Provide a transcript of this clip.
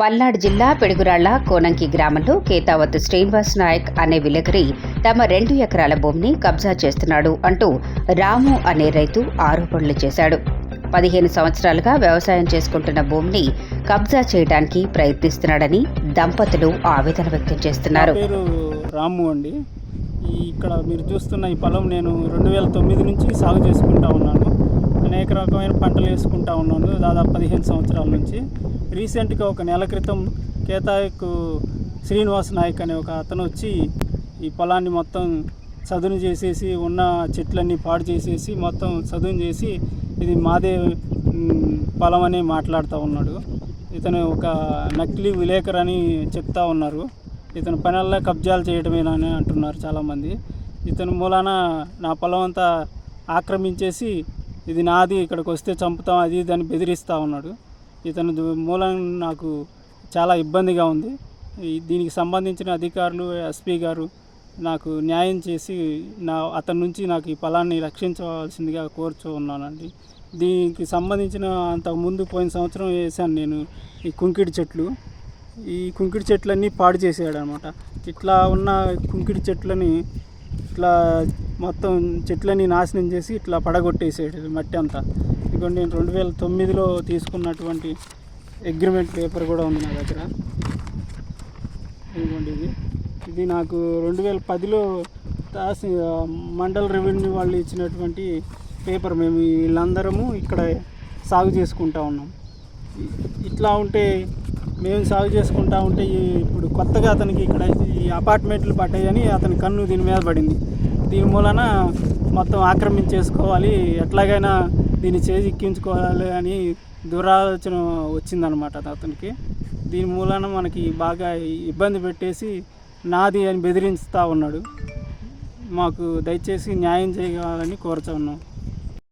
పల్నాడు జిల్లా పెడుగురాళ్ళ కోనంకి గ్రామంలో కేతావత్ శ్రీనివాస్ నాయక్ అనే విలేకరి తమ రెండు ఎకరాల భూమిని కబ్జా చేస్తున్నాడు అంటూ రాము అనే రైతు ఆరోపణలు చేశాడు. పదిహేను సంవత్సరాలుగా వ్యవసాయం చేసుకుంటున్న భూమిని కబ్జా చేయడానికి ప్రయత్నిస్తున్నాడని దంపతులు ఆవేదన వ్యక్తం చేస్తున్నారు. రాము అండి. ఇక్కడ మీరు చూస్తున్న ఈ పొలం నేను రెండు వేల తొమ్మిది నుంచి సాగు చేసుకుంటా ఉన్నాను. అనేక రకమైన పంటలు వేసుకుంటా ఉన్నాను దాదాపు పదిహేను సంవత్సరాల నుంచి. రీసెంట్గా ఒక నెల క్రితం కేతాయకు శ్రీనివాస్ నాయక్ అనే ఒక అతను వచ్చి ఈ పొలాన్ని మొత్తం చదును చేసేసి ఉన్న చెట్లన్నీ పాడు చేసేసి మొత్తం చదును చేసి ఇది మాదే పొలం అని మాట్లాడుతూ ఉన్నాడు. ఇతను ఒక నకిలీ విలేకరు అని చెప్తా ఉన్నారు. ఇతను పనుల్లో కబ్జాలు చేయడమేనా అని అంటున్నారు చాలామంది. ఇతను మూలాన నా పొలం అంతా ఆక్రమించేసి ఇది నాది ఇక్కడికి వస్తే చంపుతాం అది ఇది అని బెదిరిస్తూ ఉన్నాడు. ఇతను మూలం నాకు చాలా ఇబ్బందిగా ఉంది. దీనికి సంబంధించిన అధికారులు ఎస్పీ గారు నాకు న్యాయం చేసి నా అతని నుంచి నాకు ఈ పొలాన్ని రక్షించవలసిందిగా కోరుచూ ఉన్నానండి. దీనికి సంబంధించిన అంతకు ముందు పోయిన సంవత్సరం వేసాను నేను ఈ కుంకిడి చెట్లు. ఈ కుంకిడి చెట్లన్నీ పాడు చేసాడనమాట ఇట్లా ఉన్న కుంకిడి చెట్లని ఇట్లా మొత్తం చెట్లని నాశనం చేసి ఇట్లా పడగొట్టేసాడు మట్టి అంతా. ఇదిగోండి నేను రెండు వేల తొమ్మిదిలో తీసుకున్నటువంటి అగ్రిమెంట్ పేపర్ కూడా ఉంది నా దగ్గర. ఇదిగోండి ఇది. ఇది నాకు రెండు వేల పదిలో తాసి మండల్ రెవెన్యూ వాళ్ళు ఇచ్చినటువంటి పేపర్ మేము వీళ్ళందరము ఇక్కడ సాగు చేసుకుంటా ఉన్నాం. ఇట్లా ఉంటే మేము సాగు చేసుకుంటా ఉంటే ఇప్పుడు కొత్తగా అతనికి ఇక్కడ ఈ అపార్ట్మెంట్లు పడ్డాయని అతని కన్ను దీని మీద పడింది. దీని మూలన మొత్తం ఆక్రమించేసుకోవాలి ఎట్లాగైనా దీన్ని చేజిక్కించుకోవాలి అని దురాలోచన వచ్చిందనమాట అతనికి. దీని మూలన మనకి బాగా ఇబ్బంది పెట్టేసి నాది అని బెదిరిస్తూ ఉన్నాడు. మాకు దయచేసి న్యాయం చేయగలని కోరుచున్నాం